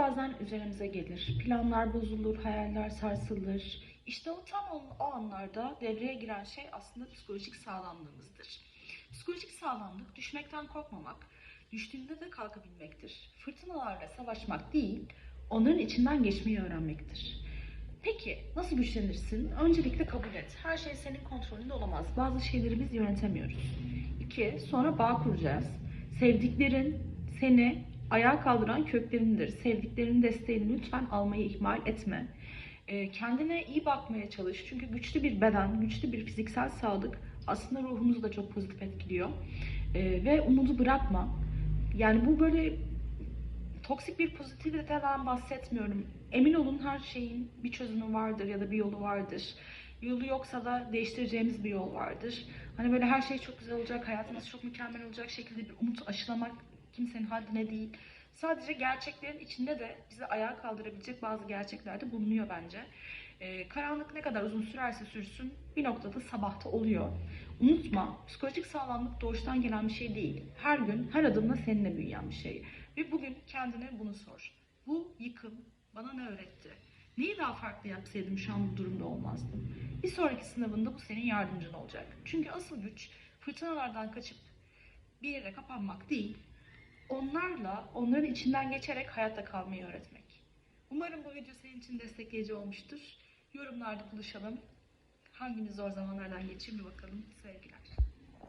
bazen üzerimize gelir. Planlar bozulur, hayaller sarsılır. İşte o tam o, anlarda devreye giren şey aslında psikolojik sağlamlığımızdır. Psikolojik sağlamlık düşmekten korkmamak, düştüğünde de kalkabilmektir. Fırtınalarla savaşmak değil, onların içinden geçmeyi öğrenmektir. Peki nasıl güçlenirsin? Öncelikle kabul et. Her şey senin kontrolünde olamaz. Bazı şeyleri biz yönetemiyoruz. İki, sonra bağ kuracağız. Sevdiklerin seni ayağa kaldıran köklerindir. Sevdiklerinin desteğini lütfen almayı ihmal etme. Ee, kendine iyi bakmaya çalış. Çünkü güçlü bir beden, güçlü bir fiziksel sağlık aslında ruhumuzu da çok pozitif etkiliyor. Ee, ve umudu bırakma. Yani bu böyle toksik bir pozitiviteden bahsetmiyorum. Emin olun her şeyin bir çözümü vardır ya da bir yolu vardır. Yolu yoksa da değiştireceğimiz bir yol vardır. Hani böyle her şey çok güzel olacak, hayatımız çok mükemmel olacak şekilde bir umut aşılamak kimsenin haddine değil. Sadece gerçeklerin içinde de bizi ayağa kaldırabilecek bazı gerçekler de bulunuyor bence. Ee, karanlık ne kadar uzun sürerse sürsün bir noktada sabahta oluyor. Unutma, psikolojik sağlamlık doğuştan gelen bir şey değil. Her gün, her adımla seninle büyüyen bir şey. Ve bugün kendine bunu sor. Bu yıkım bana ne öğretti? Neyi daha farklı yapsaydım şu an bu durumda olmazdım? Bir sonraki sınavında bu senin yardımcın olacak. Çünkü asıl güç fırtınalardan kaçıp bir yere kapanmak değil, onlarla, onların içinden geçerek hayatta kalmayı öğretmek. Umarım bu video senin için destekleyici olmuştur. Yorumlarda buluşalım. Hangimiz zor zamanlardan geçir bir bakalım. Sevgiler.